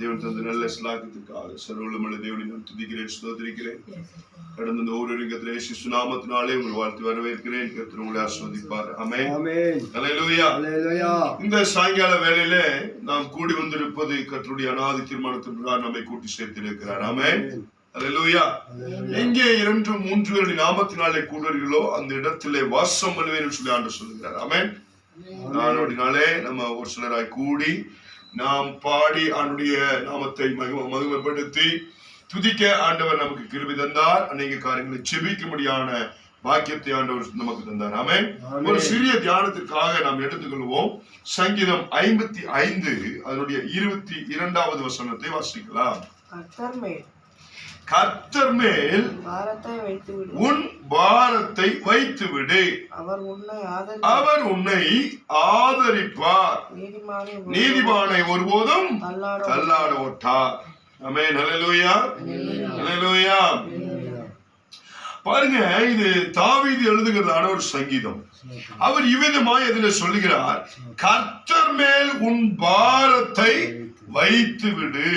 தேவன் தந்த நல்ல ஸ்லாகத்துக்காக சர்வளமுள்ள தேவனை நான் துதிக்கிறேன் ஸ்தோத்திரிக்கிறேன். கடந்த இந்த ஒரு ரிங்கத்திலே சிசு நாமத்தினாலே உங்கள் வாழ்த்து வரவேற்கிறேன். கர்த்தர் உங்களை ஆஸ்வதிப்பார் ஆமே ஆமென் அல்லேலூயா ஹalleluya இந்த சாயங்கால வேளையிலே நாம் கூடி வந்திருப்பது கர்த்தருடைய அனாதி தீர்மானத்தின் நம்மை கூட்டி சேர்த்திருக்கிறார். ஆமென் அல்லேலூயா எங்கே இரண்டு மூன்று பேருடைய நாமத்தினாலே கூடுவீர்களோ அந்த இடத்திலே வாசம் பண்ணுவேன் சொல்லி ஆண்டு சொல்லுகிறார். ஆமென் நாளோடினாலே நம்ம ஒரு சிலராய் கூடி நாம் பாடி ஆண்டுடைய நாமத்தை மகிம மகிமைப்படுத்தி துதிக்க ஆண்டவர் நமக்கு கிருபி தந்தார். அநேக காரியங்களை செபிக்கும்படியான பாக்கியத்தை ஆண்டவர் நமக்கு தந்தார். ஆமென். ஒரு சிறிய தியானத்திற்காக நாம் எடுத்துக்கொள்வோம். சங்கீதம் ஐம்பத்தி ஐந்து அதனுடைய இருபத்தி இரண்டாவது வசனத்தை வாசிக்கலாம். கர்த்தர் மேல் உன் பாரத்தை வைத்து விடு அவர் உன்னை ஆதரிப்பார். நீதிமானை ஒருபோதும் தள்ளாட ஓட்டார் ஆமென் ஹalleluya ஹalleluya பாருங்க இது தாவீது எழுதுகிறதான ஒரு சங்கீதம். அவர் இவ்விதமாய் அதில் சொல்லுகிறார் கர்த்தர் மேல் உன் பாரத்தை வைத்து விடு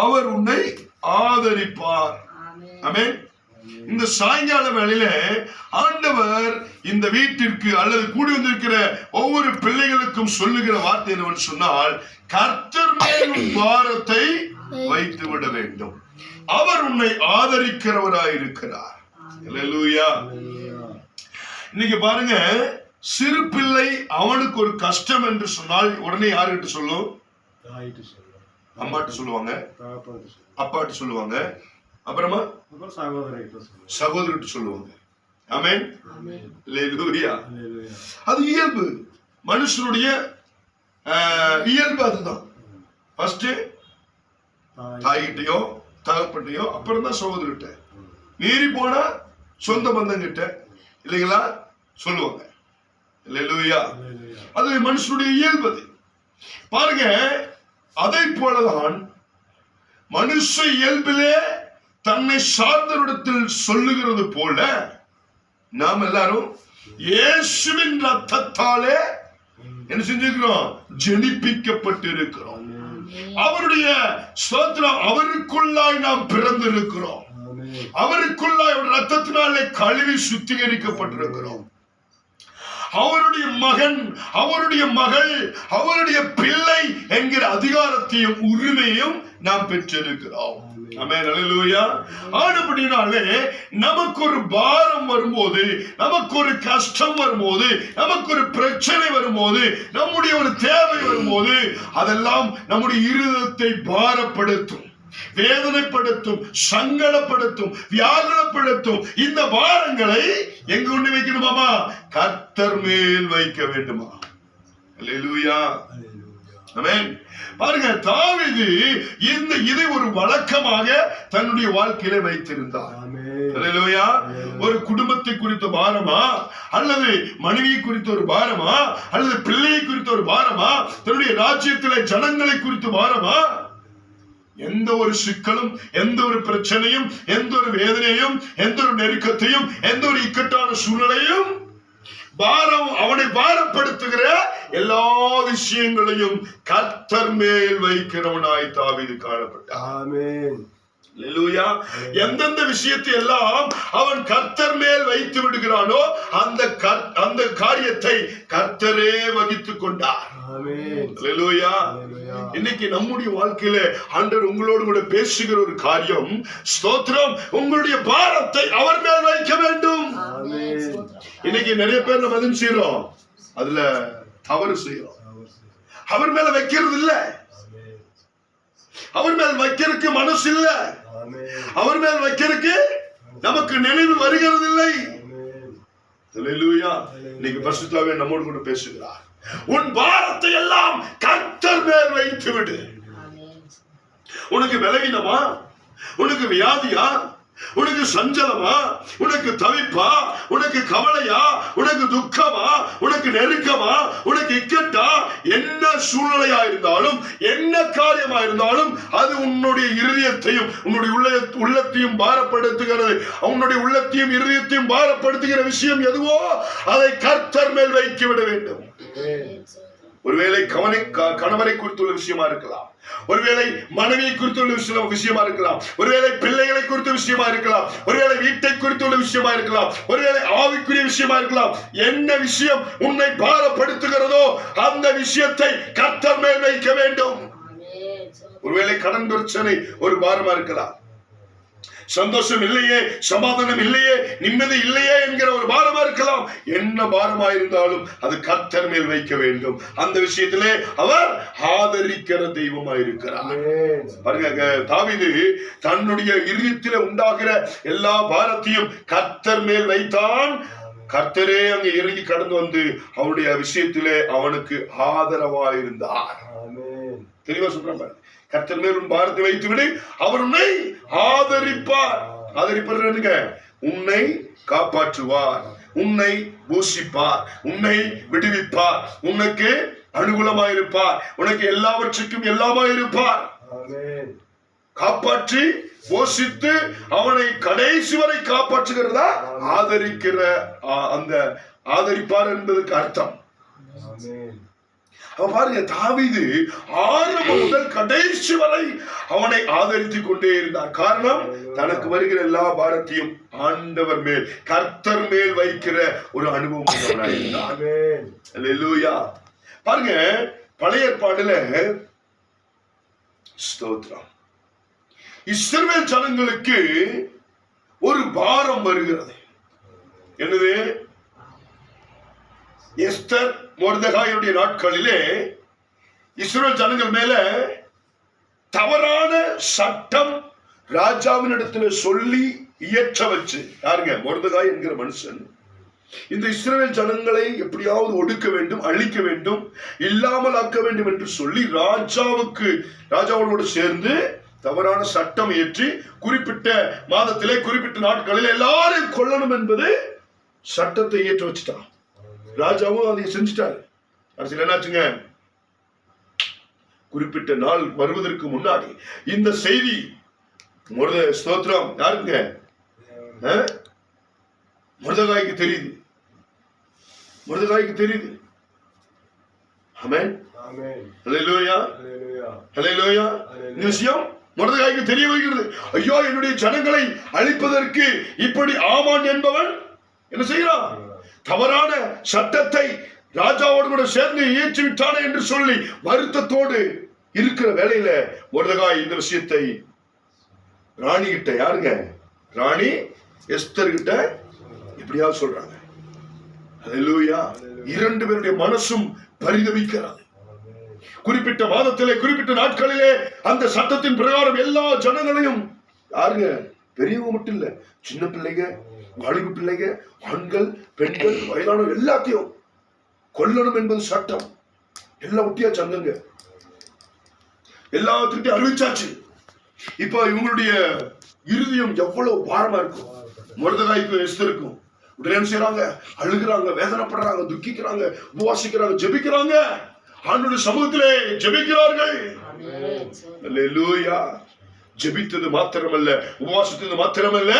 அவர் உன்னை ஆதரிப்பார். ஆமென். இந்த சாயங்கால வேளையில ஆண்டவர் இந்த வீட்டிற்கு அல்லது கூடி வந்திருக்கிற ஒவ்வொரு பிள்ளைகளுக்கும் சொல்லுகிற வார்த்தை என்னவென்று சொன்னால் கர்த்தர் பாரத்தை வைத்து விட வேண்டும். அவர் உன்னை ஆதரிக்கிறவராய் இருக்கிறார் இன்னைக்கு பாருங்க சிறு பிள்ளை அவனுக்கு ஒரு கஷ்டம் என்று சொன்னால் உடனே யாருகிட்ட சொல்லும்? அம்மாட்டு சொல்லுவாங்க. அப்பாட்டு சொல்லுவாங்க. அப்புறமா சகோதரர்கிட்ட சொல்லுவாங்க. ஆமென் அது இயல்பு. மனுஷனுடைய இயல்பு அதுதான். ஃபர்ஸ்ட் தாய். தாய்கிட்டயோ தகப்பட்டையோ அப்புறம் தான் சகோதரர்கிட்ட. மீறி போனா சொந்த பந்தங்கிட்ட. இல்லைங்களா? சொல்லுவாங்க. ஹalleluya அது மனுஷனுடைய இயல்பு அது. பாருங்க அதை போலதான் மனுஷ இயல்பிலே தன்னை சார்ந்தவரிடத்தில் சொல்லுகிறது போல நாம் எல்லாரும் இயேசுவின் ரத்தத்தாலே என்ன செஞ்சிருக்கிறோம்? ஜெனிப்பிக்கப்பட்டிருக்கிறோம். அவருடைய ஸ்தோத்திரம் அவருக்குள்ளாய் நாம் பிறந்திருக்கிறோம். அவருக்குள்ளாய் அவர் ரத்தத்தினாலே கழுவி சுத்திகரிக்கப்பட்டிருக்கிறோம். அவருடைய மகன் அவருடைய மகள் அவருடைய பிள்ளை என்கிற அதிகாரத்தையும் உரிமையும் நாம் பெற்றிருக்கிறோம். ஆனபடினாலே நமக்கு ஒரு பாரம் வரும்போது நமக்கு ஒரு கஷ்டம் வரும்போது நமக்கு ஒரு பிரச்சனை வரும்போது நம்முடைய ஒரு தேவை வரும்போது அதெல்லாம் நம்முடைய இருதயத்தை பாரப்படுத்தும் வேதனைப்படுத்தும் சங்கடப்படுத்தும் வியாகுலப்படுத்தும். இந்த பாரங்களை எங்க கொண்டு வைக்கணுமாமா? கர்த்தர் மேல் வைக்க வேண்டுமா? ஆமென் பாருங்க தாவீது இந்த இதை ஒரு வழக்கமாக தன்னுடைய வாழ்க்கையில வைத்திருந்தார். ஒரு குடும்பத்தை குறித்த பாரமா? அல்லது மனைவி குறித்த ஒரு பாரமா? அல்லது பிள்ளையை குறித்த ஒரு பாரமா? தன்னுடைய ராஜ்யத்திலே ஜனங்களை குறித்த பாரமா? எந்த ஒரு சிக்கலும் எந்த ஒரு பிரச்சனையும் எந்த ஒரு வேதனையும் எந்த ஒரு நெருக்கத்தையும் எந்த ஒரு இக்கட்டான சூழ்நிலையும் பாரம் அவனை பாரப்படுத்துகிற எல்லா விஷயங்களையும் கர்த்தர் மேல் வைக்கிறவனாய் தாவீது அல்லேலூயா. எந்தெந்த விஷயத்தை எல்லாம் அவன் கர்த்தர் மேல் வைத்து விடுகிறானோ அந்த அந்த காரியத்தை கர்த்தரே வகித்துக் கொண்டார். இன்னைக்கு நம்முடைய வாழ்க்கையில ஆண்டவர் உங்களோடு கூட பேசுகிற ஒரு காரியம் ஸ்தோத்திரம். உங்களுடைய பாரத்தை அவர் மேல் வைக்க வேண்டும். இன்னைக்கு நிறைய பேர் நம்ம எதுவும் செய்யறோம் அதுல தவறு செய்யறோம் அவர் மேல வைக்கிறது இல்ல. அவர் மேல் வைக்கிறதுக்கு மனசு இல்ல. அவர் மேல் வைக்கிறதுக்கு நமக்கு நினைவு வருகிறது இல்லை. இன்னைக்கு பரிசுத்தாவே நம்மோடு கூட பேசுகிறார். உன் பாரத்தை எல்லாம் கர்த்தர் மேல் வைத்து விடு உனக்கு விலகினமா உனக்கு வியாதியா? உனக்கு சஞ்சலமா? உனக்கு தவிப்பா? உனக்கு கவலையா? உனக்கு துக்கமா? உனக்கு நெருக்கமா? உனக்கு இக்கட்டா? என்ன சூழ்நிலையா இருந்தாலும் என்ன காரியமா இருந்தாலும் அது உன்னுடைய இருதயத்தையும் உன்னுடைய உள்ள உள்ளத்தையும் பாரப்படுத்துகிறது. உன்னுடைய உள்ளத்தையும் இருதயத்தையும் பாரப்படுத்துகிற விஷயம் எதுவோ அதை கர்த்தர் மேல் வைக்க விட வேண்டும் ஒருவேளை கவனை கணவரை குறித்துள்ள விஷயமா இருக்கலாம். ஒருவேளை மனைவியை குறித்துள்ள விஷயம் விஷயமா இருக்கலாம். ஒருவேளை பிள்ளைகளை குறித்த விஷயமா இருக்கலாம். ஒருவேளை வீட்டை குறித்துள்ள விஷயமா இருக்கலாம். ஒருவேளை ஆவிக்குரிய விஷயமா இருக்கலாம். என்ன விஷயம் உன்னை பாரப்படுத்துகிறதோ அந்த விஷயத்தை கர்த்தர் மேல் வைக்க வேண்டும். ஒருவேளை கடன் பிரச்சனை ஒரு பாரமா இருக்கலாம். சந்தோஷம் இல்லையே சமாதானம் இல்லையே நிம்மதி இல்லையே என்கிற ஒரு பாரமா இருக்கலாம் என்ன பாரமா இருந்தாலும் அது கர்த்தர் மேல் வைக்க வேண்டும் அந்த விஷயத்திலே அவர் ஆதரிக்கிற தெய்வமா இருக்கிறார். பாருங்க தாவிது தன்னுடைய இருதயத்தில உண்டாகிற எல்லா பாரத்தையும் கர்த்தர் மேல் வைத்தான் கர்த்தரே அங்க இறங்கி கடந்து வந்து அவருடைய விஷயத்திலே அவனுக்கு ஆதரவா இருந்தார். தெளிவா சொல்றேன். கர்த்தர் மேல் உன் பாரத்தை வைத்து விடு அவர் உன்னை ஆதரிப்பார். ஆதரிப்பார் உன்னை காப்பாற்றுவார். உன்னை பூஷிப்பார் உன்னை விடுவிப்பார். உனக்கு அனுகூலமாயிருப்பார். உனக்கு எல்லாவற்றுக்கும் எல்லாமாயிருப்பார். காப்பாற்றி போஷித்து அவனை கடைசி வரை காப்பாற்றுகிறதா? ஆதரிக்கிற அந்த ஆதரிப்பார் என்பதற்கு அர்த்தம். பாருங்க தாவீது ஆரம்பம் முதல் கடைசி வரை அவனை ஆதரித்துக் கொண்டே இருந்தார். காரணம் தனக்கு வருகிற எல்லா பாரத்தையும் ஆண்டவர் மேல் கர்த்தர் மேல் வைக்கிற ஒரு அனுபவம் பாருங்க பழைய ஏற்பாடுல ஸ்தோத்திரம். இஸ்ரவேல் ஜனங்களுக்கு ஒரு பாரம் வருகிறது. என்னது? எஸ்தர் மொர்தகாயுடைய நாட்களிலே இஸ்ரேல் ஜனங்கள் மேல தவறான சட்டம் ராஜாவின் இடத்துல சொல்லி இயற்ற வச்சு. யாருங்க? மொர்தகாய் என்கிற மனுஷன். இந்த இஸ்ரேல் ஜனங்களை எப்படியாவது ஒடுக்க வேண்டும் அழிக்க வேண்டும் இல்லாமல் ஆக்க வேண்டும் என்று சொல்லி ராஜாவுக்கு ராஜாவோடு சேர்ந்து தவறான சட்டம் இயற்றி குறிப்பிட்ட மாதத்திலே குறிப்பிட்ட நாட்களில் எல்லாரும் கொல்லணும் என்பது சட்டத்தை இயற்ற வச்சுட்டான். ராஜாவும் அதை செஞ்சுட்டாரு. அரசியல் என்னாச்சுங்க குறிப்பிட்ட நாள் வருவதற்கு முன்னாடி இந்த செய்தி முருத ஸ்தோத்திரம் யாருங்க? முருதகாய்க்கு தெரியுது. முருதகாய்க்கு தெரியுது. விஷயம் முருதகாய்க்கு தெரிய வருகிறது ஐயோ என்னுடைய ஜனங்களை அழிப்பதற்கு இப்படி ஆமான் என்பவன் என்ன செய்யறான் தவறான சட்டத்தை ராஜாவோடு கூட சேர்ந்து ஏற்றி விட்டானே என்று சொல்லி வருத்தத்தோடு இருக்கிற வேலையில முருதகாய் இந்த விஷயத்தை ராணி கிட்ட யாருங்க? ராணி எஸ்தர் கிட்ட இப்படியாவது சொல்றாங்க. ஹalleluya. இரண்டு பேருடைய மனசும் பரிதவிக்கிறது. குறிப்பிட்ட மாதத்திலே குறிப்பிட்ட நாட்களிலே அந்த சட்டத்தின் பிரகாரம் எல்லா ஜனங்களையும் யாருங்க? பெரியவங்க மட்டும் இல்ல சின்ன பிள்ளைங்க வாலிப பிள்ளைங்க ஆண்கள் பெண்கள் வயதானவங்க எல்லாத்தையும் கொல்லணும் என்பது சட்டம். எல்லாம் ஒட்டியா சங்கங்க? எல்லாத்துக்கிட்டையும் அறிவிச்சாச்சு. இப்போ இவங்களுடைய இருதயம் எவ்வளவு பாரமா இருக்கும். முருதகாய்க்கும் எஸ்தருக்கும் உடனே என்ன செய்றாங்க? அழுகுறாங்க வேதனைப்படுறாங்க துக்கிக்கிறாங்க உபவாசிக்கிறாங்க ஜெபிக்கிறாங்க. ஆண்டுடைய சமூகத்திலே ஜெபிக்கிறார்கள். ஜெபித்தது மாத்திரமல்ல உபவாசித்தது மாத்திரமல்ல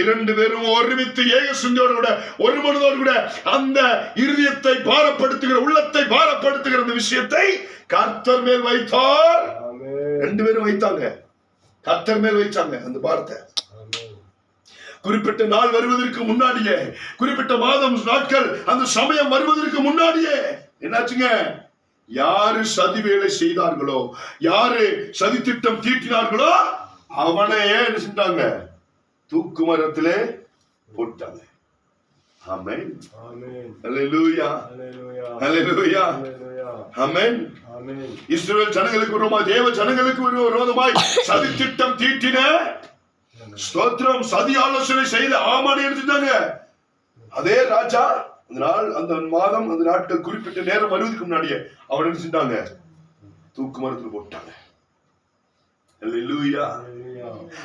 இரண்டு பேரும் ஒருமித்து ஏக சிந்தையோடு கூட ஒரு மனதோடு கூட அந்த இருதயத்தை பாரப்படுத்துகிற உள்ளத்தை பாரப்படுத்துகிற அந்த விஷயத்தை கர்த்தர் மேல் வைத்தார். ரெண்டு பேரும் வைத்தாங்க. கர்த்தர் மேல் வைச்சாங்க அந்த பாரத்தை. குறிப்பிட்ட நாள் வருவதற்கு முன்னாடியே குறிப்பிட்ட மாதம் நாட்கள் அந்த சமயம் வருவதற்கு முன்னாடியே என்னாச்சுங்க? யாரு சதி வேலை செய்தார்களோ யாரு சதி திட்டம் தீட்டினார்களோ அவனையே என்ன செஞ்சாங்க? தூக்கு மரத்திலே போட்டாங்க. இஸ்ரவேல் ஜனங்களுக்கு விரோதமாய் தேவ ஜனங்களுக்கு விரோதமாய் சதி திட்டம் தீட்டின. ஸ்தோத்திரம் சதி ஆலோசனை செய்த ஆமாடி எடுத்துட்டாங்க அதே ராஜா அந்த நாள் அந்த மாதம் அந்த நாட்கள் குறிப்பிட்ட நேரம் வருவதற்கு முன்னாடியே அவன் என்ன செஞ்சாங்க? தூக்கு மரத்தில் போட்டாங்க.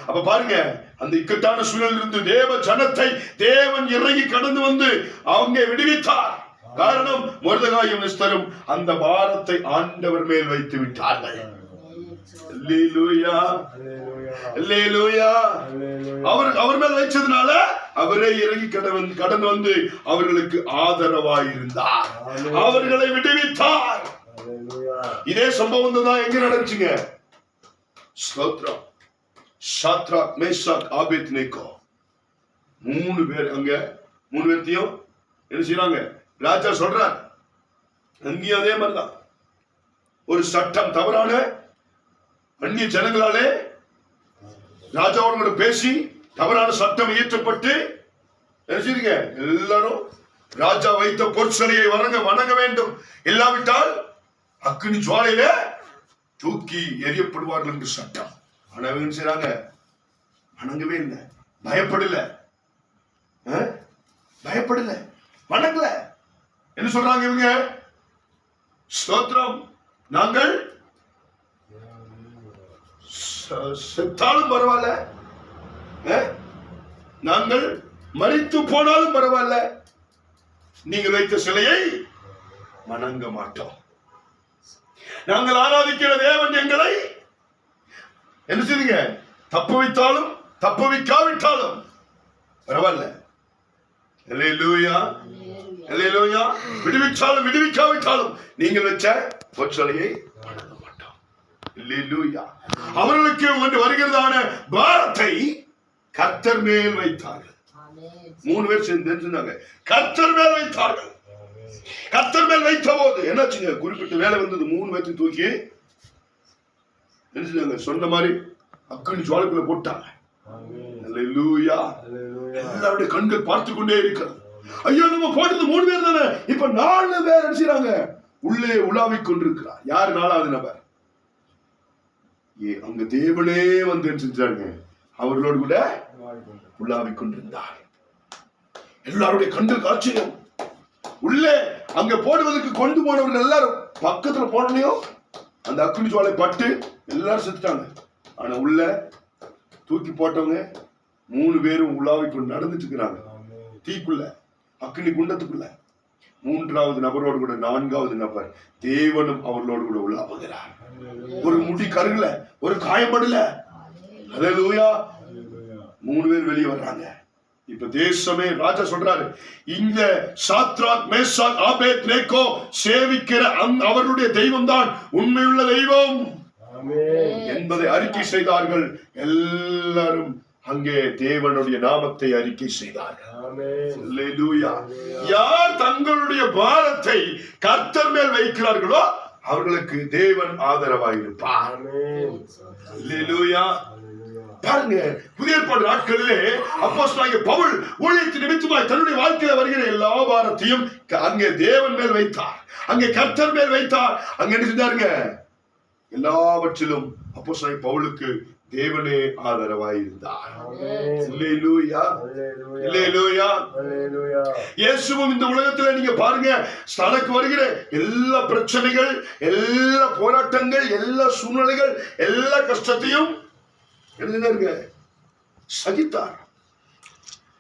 அப்ப பாருங்க அந்த இக்கட்டான சூழலில் இருந்து தேவ ஜனத்தை தேவன் இறங்கி கடந்து வந்து அவங்க விடுவித்தார். காரணம் மொர்தகாயும் எஸ்தரும் அந்த பாரத்தை ஆண்டவர் மேல் வைத்து விட்டார்கள். அவர் அவர் மேல் வைச்சதுனால அவரே இறங்கி கடந்து கடந்து வந்து அவர்களுக்கு ஆதரவாய் இருந்தார் அவர்களை விடுவித்தார். இதே சம்பவம் தான் எங்க நடந்துச்சுங்க? ஸ்தோத்ரம் சாத்ராக் மேஷாக் ஆபேத் நேக்கோ. மூணு பேர் அங்க. மூணு பேர்த்தையும் என்ன செய்யறாங்க ராஜா சொல்றார் அங்கேயும் அதே மாதிரிதான். ஒரு சட்டம் தவறான அந்நிய ஜனங்களாலே ராஜாவோட பேசி தவறான சட்டம் இயற்றப்பட்டு என்ன எல்லாரும் ராஜா வைத்த பொற்சலையை வணங்க வணங்க வேண்டும். இல்லாவிட்டால் அக்னி ஜுவாலையில தூக்கி எரியப்படுவார்கள் என்று சட்டம். ஆனா இவங்க செய்றாங்க. வணங்கவே இல்லை. பயப்படல. ஆ? பயப்படல. வணங்கல. என்ன சொல்றாங்க இவங்க? ஸ்தோத்திரம். நாங்கள் செத்தாலும் பரவாயில்ல. ஆ? நாங்கள் மறித்து போனாலும் பரவாயில்ல. நீங்கள் வைத்த சிலையை வணங்க மாட்டோம். நாங்கள் ஆராதிக்கிற தேவன் எங்களை என்ன செய்யுங்க தப்பு வைத்தாலும் தப்பு வைக்காவிட்டாலும். பரவாயில்ல. அல்லேலூயா. விடுவிச்சாலும் விடுவிக்காவிட்டாலும் நீங்கள் வச்ச பொற்சலையை வணங்க மாட்டோம். அல்லேலூயா. அவர்களுக்கு ஒன்று வருகிறதான பாரத்தை கர்த்தர் மேல் வைத்தார்கள். மூணு பேர் சேர்ந்து சொன்னாங்க? கர்த்தர் மேல் வைத்தார்கள். கர்த்தர் மேல் வைத்த போது என்னாச்சுங்க? குறிப்பிட்ட வேலை வந்தது. மூணு பேர்த்தையும் தூக்கி என்ன செஞ்சாங்க சொன்ன மாதிரி அக்கனி ஜுவாலைக்குள்ள போட்டாங்க. எல்லாருடைய கண்கள் பார்த்து கொண்டே இருக்கிறது. ஐயோ நம்ம போட்டது மூணு பேர் தானே? இப்ப நாலு பேர் என்ன செய்றாங்க? உள்ளே உலாவிக் கொண்டிருக்கிறார். யார் நாலாவது நபர்? ஏ அங்க தேவனே வந்து செஞ்சாங்க அவர்களோடு கூட உலாவிக் கொண்டிருந்தார். எல்லாருடைய கண்கள் ஆச்சரியம் உள்ளே அங்க போடுவதற்கு கொண்டு போனவர்கள் எல்லாரும் பக்கத்துல போனோம் அந்த அக்குனி ஜுவாலை பட்டு எல்லாரும் செத்துட்டாங்க. ஆனா உள்ள தூக்கி போட்டவங்க மூணு பேரும் உலாவிக் கொண்டு நடந்துட்டு இருக்கிறாங்க. தீக்குள்ள அக்னி குண்டத்துக்குள்ள. மூன்றாவது நபரோடு கூட நான்காவது நபர் தேவனும் அவர்களோடு கூட Hallelujah. ஒரு முடி கருகல ஒரு காயப்படல. மூணு பேர் வெளியே வர்றாங்க. இப்ப தேசமே ராஜா சொல்றாரு இந்த சாத்ராக் மேசாக் ஆபேத் நேக்கோ சேவிக்கிற அந்த அவர்களுடைய தெய்வம் தான் உண்மையுள்ள தெய்வம். என்பதை அறிக்கை செய்தார்கள். எல்லாரும் அங்கே தேவனுடைய நாமத்தை அறிக்கை செய்தார்கள். யார் தங்களுடைய பாரத்தை கர்த்தர் மேல் வைக்கிறார்களோ அவர்களுக்கு தேவன் ஆதரவாயிருப்பார். பாருங்க புதிய ஏற்பாடு நாட்களிலே அப்போஸ்தலனாகிய பவுல் ஊழியத்தின் நிமித்தமாய் தன்னுடைய வாழ்க்கையில வருகிற எல்லா பாரத்தையும் அங்கே தேவன் மேல் வைத்தார். அங்கே கர்த்தர் மேல் வைத்தார். அங்க என்ன செஞ்சாருங்க? எல்லாவற்றிலும் அப்போஸ்தலனாகிய பவுலுக்கு தேவனே ஆதரவாயிருந்தார். இயேசுவும் இந்த உலகத்துல நீங்க பாருங்க தனக்கு வருகிற எல்லா பிரச்சனைகள் எல்லா போராட்டங்கள் எல்லா சூழ்நிலைகள் எல்லா கஷ்டத்தையும் எழுதினாருங்க சகித்தார்.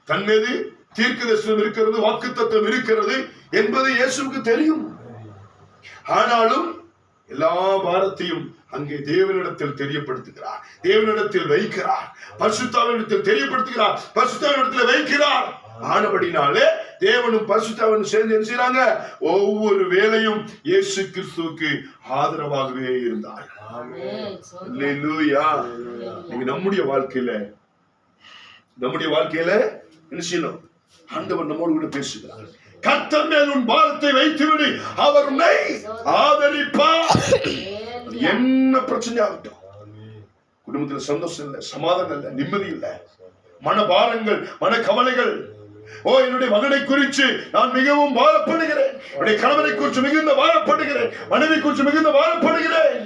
தன் மீது தீர்க்க தரிசனம் இருக்கிறது வாக்குத்தத்தம் இருக்கிறது என்பது இயேசுவுக்கு தெரியும். ஆனாலும் எல்லா பாரத்தையும் அங்கே தேவனிடத்தில் தெரியப்படுத்துகிறார். தேவனிடத்தில் வைக்கிறார். பரிசுத்தாவினிடத்தில் தெரியப்படுத்துகிறார். பரிசுத்தாவினிடத்தில் வைக்கிறார். ஆனபடினாலே தேவனும் பரிசுத்தாவனும் சேர்ந்து என்ன செய்றாங்க? ஒவ்வொரு வேலையும் இயேசு கிறிஸ்துவுக்கு ஆதரவாகவே இருந்தார். நீங்க நம்முடைய வாழ்க்கையில நம்முடைய வாழ்க்கையில என்ன செய்யணும்? ஆண்டவர் நம்மோடு கூட பேசுகிறார். கர்த்தர் மேல் உன் பாரத்தை வைத்து விடு அவர் உன்னை ஆதரிப்பார். என்ன பிரச்சனை ஆகட்டும் Amen. குடும்பத்துல சந்தோஷம் இல்ல சமாதானம் இல்ல நிம்மதி இல்ல. மனபாரங்கள் மன கவலைகள் ஓ என்னுடைய மகனை குறித்து நான் மிகவும் பாரப்படுகிறேன். என்னுடைய கணவனை குறித்து மிகுந்த பாரப்படுகிறேன். மனைவி குறித்து மிகுந்த பாரப்படுகிறேன்.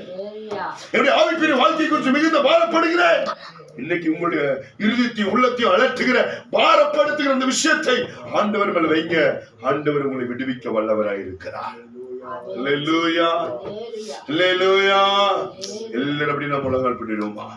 என்னுடைய ஆவிக்குரிய வாழ்க்கை குறித்து மிகுந்த பாரப்படுகிறேன். இன்னைக்கு உங்களுடைய இருதயத்தையும் உள்ளத்தையும் அலட்டுகிற பாரப்படுத்துகிற அந்த விஷயத்தை ஆண்டவர் மேல வைங்க. ஆண்டவர் உங்களை விடுவிக்க வல்லவராய் இருக்கிறார். எல்லாரும் அப்படி நம்ம உலகம் பண்ணிடுவோமா